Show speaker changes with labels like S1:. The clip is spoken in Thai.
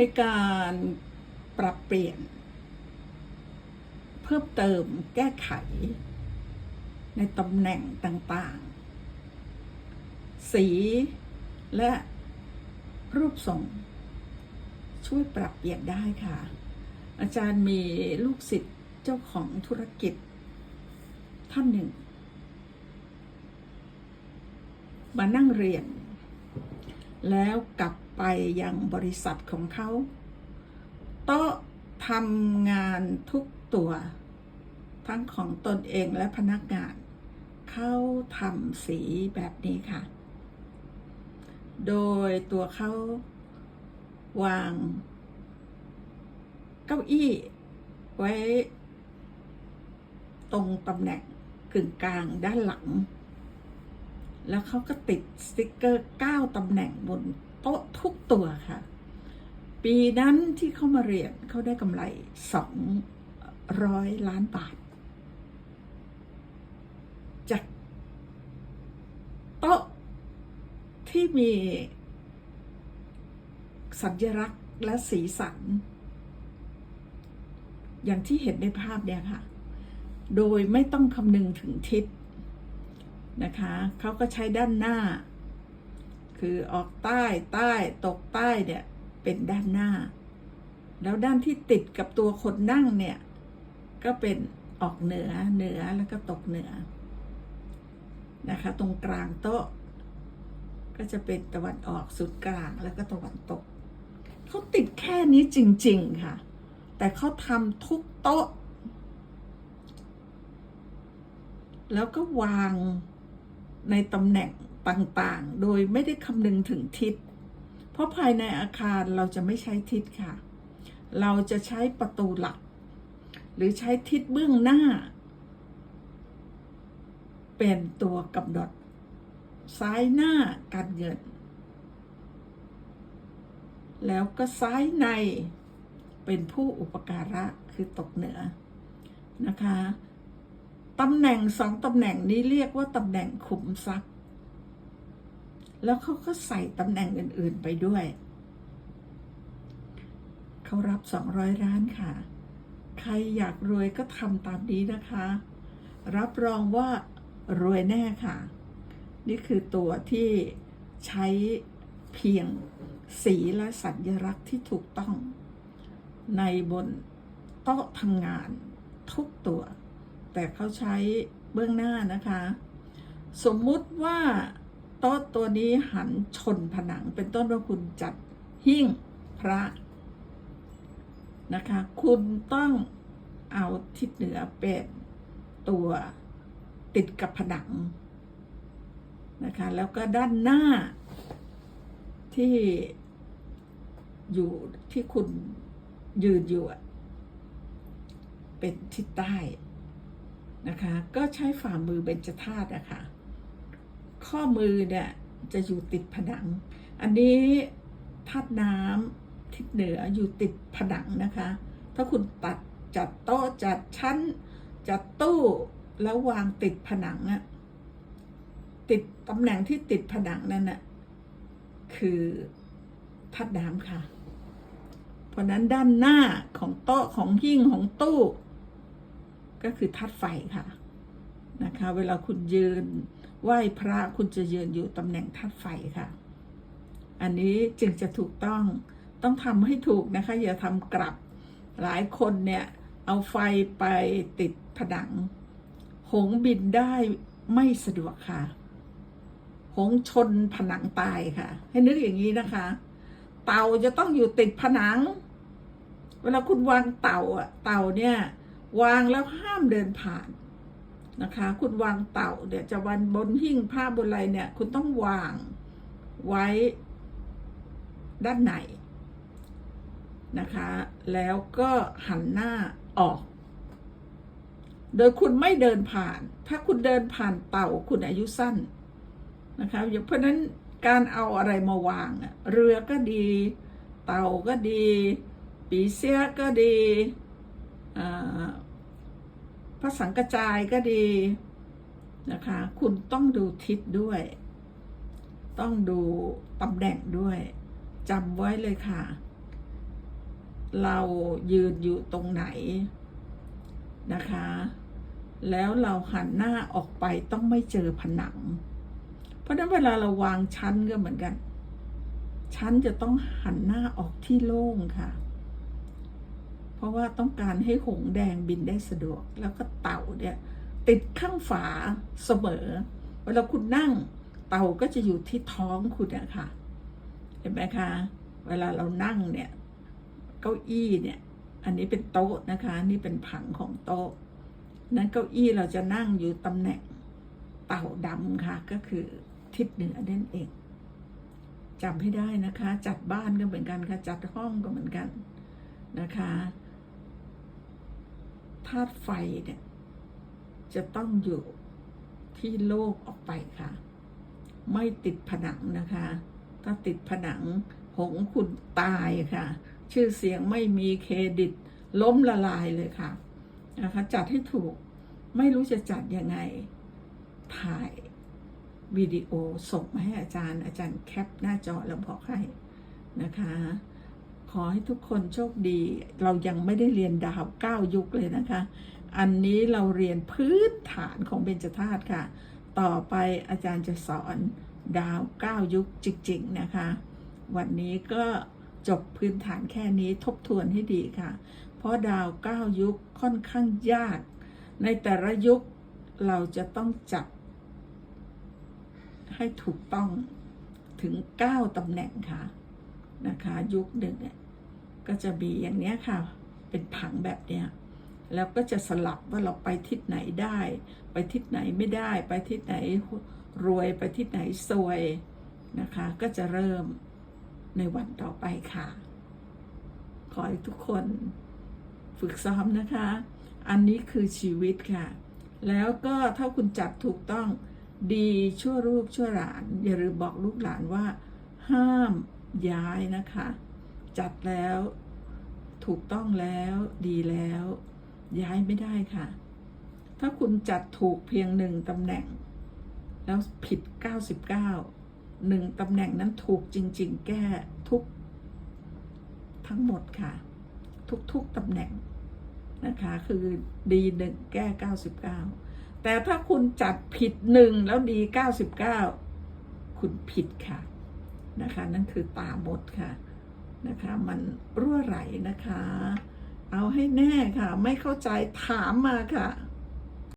S1: ในการปรับเปลี่ยน เพิ่มเติมแก้ไข ในตำแหน่งต่างๆ สีและรูปทรงช่วยปรับเปลี่ยนได้ค่ะ อาจารย์มีลูกศิษย์เจ้าของธุรกิจ ท่านหนึ่ง มานั่งเรียน แล้วกลับไปยังบริษัทของเขาโต๊ะทำงานทุกตัว ทั้งของตนเองและพนักงาน เขาทำสีแบบนี้ค่ะ โดยตัวเขาวางเก้าอี้ไว้ตรงตำแหน่งกึ่งกลางด้านหลัง แล้วเขาก็ติดสติกเกอร์ 9ตำแหน่งบนโต๊ะทุกตัวค่ะ ปีนั้นที่เขามาเรียนเขาได้กำไร 200 ล้านบาท จากโต๊ะที่มีสัญลักษณ์และสีสัน อย่างที่เห็นในภาพเนี่ยค่ะ โดยไม่ต้องคำนึงถึงทิศ นะคะเขาก็ใช้ด้านหน้า คือออกใต้ใต้ตกใต้เนี่ยเป็นด้านหน้า แล้วด้านที่ติดกับตัวคนนั่งเนี่ย ก็เป็นออกเหนือเหนือแล้วก็ตกเหนือนะคะ ตรงกลางโต๊ะ ก็จะเป็นตะวันออกสุดกลางแล้วก็ตะวันตกเขาติดแค่นี้จริง ๆ ค่ะ แต่เขาทำทุกโต๊ะ แล้วก็วาง ในตำแหน่งต่างๆ โดยไม่ได้คำนึงถึงทิศ เพราะภายในอาคารเราจะไม่ใช้ทิศค่ะ เราจะใช้ประตูหลัก หรือใช้ทิศเบื้องหน้า เป็นตัวกำหนด ซ้ายหน้าการเงิน แล้วก็ซ้ายในเป็นผู้อุปการะคือตกเหนือนะคะ ตำแหน่งสองตำแหน่งนี้เรียกว่าตำแหน่งขุมทรัพย์ แล้วเขาก็ใส่ตำแหน่งอื่น ๆไปด้วย เขารับ200ล้านค่ะ ใครอยากรวยก็ทำตามนี้นะคะ รับรองว่ารวยแน่ค่ะ นี่คือตัวที่ใช้เพียงสีและสัญลักษณ์ที่ถูกต้อง ในบนโต๊ะทำงานทุกตัว แต่เขาใช้เบื้องหน้านะคะ สมมุติว่าโต๊ะตัวนี้หันชนผนังเป็นต้นว่าคุณจัดหิ้งพระนะคะ คุณต้องเอาทิศเหนือเป็นตัวติดกับผนังนะคะ แล้วก็ด้านหน้าที่อยู่ที่คุณยืนอยู่เป็นทิศใต้ นะคะ ก็ใช้ฝ่ามือเบญจธาตุนะคะข้อมือเนี่ยจะอยู่ติดผนัง อันนี้ธาตุน้ำทิศเหนืออยู่ติดผนังนะคะ ถ้าคุณตัดจัดโต๊ะจัดชั้น จัดตู้แล้ววางติดผนังอะติดตำแหน่งที่ติดผนังนั่นน่ะคือธาตุน้ำค่ะ เพราะนั้นด้านหน้าของโต๊ะของหิ้งของตู้ ก็คือธาตุไฟค่ะนะคะ เวลาคุณยืนไหว้พระคุณจะยืนอยู่ตำแหน่งธาตุไฟค่ะ อันนี้จึงจะถูกต้องต้องทำให้ถูกนะคะ อย่าทำกลับหลายคนเนี่ย เอาไฟไปติดผนัง หงบินได้ไม่สะดวกค่ะ หงชนผนังตายค่ะ ให้นึกอย่างนี้นะคะ เต่าจะต้องอยู่ติดผนัง เวลาคุณวางเต่าอะเต่าเนี่ย วางแล้วห้ามเดินผ่านนะคะ คุณวางเต่าเดี๋ยวจะวันบนหิ้งผ้าบนอะไรเนี่ย คุณต้องวางไว้ด้านในนะคะ แล้วก็หันหน้าออก โดยคุณไม่เดินผ่าน ถ้าคุณเดินผ่านเต่าคุณอายุสั้นนะคะเพราะนั้นการเอาอะไรมาวางอะเรือก็ดี เต่าก็ดี ปีเสียก็ดี พระสังกจายก็ดีนะคะ คุณต้องดูทิศด้วย ต้องดูตำแหน่งด้วยจำไว้เลยค่ะ เรายืนอยู่ตรงไหนนะคะ แล้วเราหันหน้าออกไปต้องไม่เจอผนัง เพราะฉะนั้นเวลาเราวางชั้นก็เหมือนกัน ชั้นจะต้องหันหน้าออกที่โล่งค่ะ เพราะว่าต้องการให้หงแดงบินได้สะดวก แล้วก็เต่าเนี่ยติดข้างฝาเสมอ เวลาคุณนั่งเต่าก็จะอยู่ที่ท้องคุณอะค่ะเห็นไหมคะ เวลาเรานั่งเนี่ยเก้าอี้เนี่ย อันนี้เป็นโต๊ะนะคะ นี่เป็นผังของโต๊ะ นั้นเก้าอี้เราจะนั่งอยู่ตำแหน่งเต่าดำค่ะ ก็คือทิศเหนือนั่นเองจำให้ได้นะคะ จัดบ้านก็เหมือนกันค่ะ จัดห้องก็เหมือนกันนะคะ ธาตุไฟเนี่ย จะต้องอยู่ที่โลกออกไปค่ะ ไม่ติดผนังนะคะ ถ้าติดผนังหงคุณตายค่ะ ชื่อเสียงไม่มีเครดิต ล้มละลายเลยค่ะนะคะจัดให้ถูกไม่รู้จะจัดยังไง ถ่ายวิดีโอส่งมาให้อาจารย์ อาจารย์แคปหน้าจอแล้วบอกให้นะคะ ขอให้ทุกคนโชคดี เรายังไม่ได้เรียนดาวเก้ายุคเลยนะคะ อันนี้เราเรียนพื้นฐานของเบญจธาตุค่ะ ต่อไปอาจารย์จะสอนดาวเก้ายุคจริงๆนะคะ วันนี้ก็จบพื้นฐานแค่นี้ทบทวนให้ดีค่ะ เพราะดาวเก้ายุคค่อนข้างยาก ในแต่ละยุคเราจะต้องจับ ให้ถูกต้องถึง 9ตำแหน่งค่ะนะคะ ยุคหนึ่งเนี่ย ก็จะมีอย่างเนี้ยค่ะ เป็นผังแบบเนี้ยแล้วก็จะสลับว่าเราไปทิศไหนได้ ไปทิศไหนไม่ได้ ไปทิศไหนรวยไปทิศไหนซวยนะคะ ก็จะเริ่มในวันต่อไปค่ะ ขอให้ทุกคนฝึกซ้อมนะคะ อันนี้คือชีวิตค่ะ แล้วก็ถ้าคุณจัดถูกต้องดีชั่วลูกชั่วหลาน อย่าลืมบอกลูกหลานว่า ห้ามย้ายนะคะ จัดแล้ว ถูกต้องแล้วดีแล้ว ย้ายไม่ได้ค่ะ ถ้าคุณจัดถูกเพียงหนึ่งตำแหน่ง แล้วผิด 99หนึ่งตำแหน่งนั้นถูกจริง ๆ แก้ทุก ทั้งหมดค่ะ ทุกๆตำแหน่งนะคะคือดีหนึ่งแก้ 99 แต่ถ้าคุณจัดผิดหนึ่งแล้วดี 99 คุณผิดค่ะ นะคะ นั่นคือตาบดค่ะ นะคะ มันรั่วไหลนะคะ เอาให้แน่ค่ะ ไม่เข้าใจถามมาค่ะ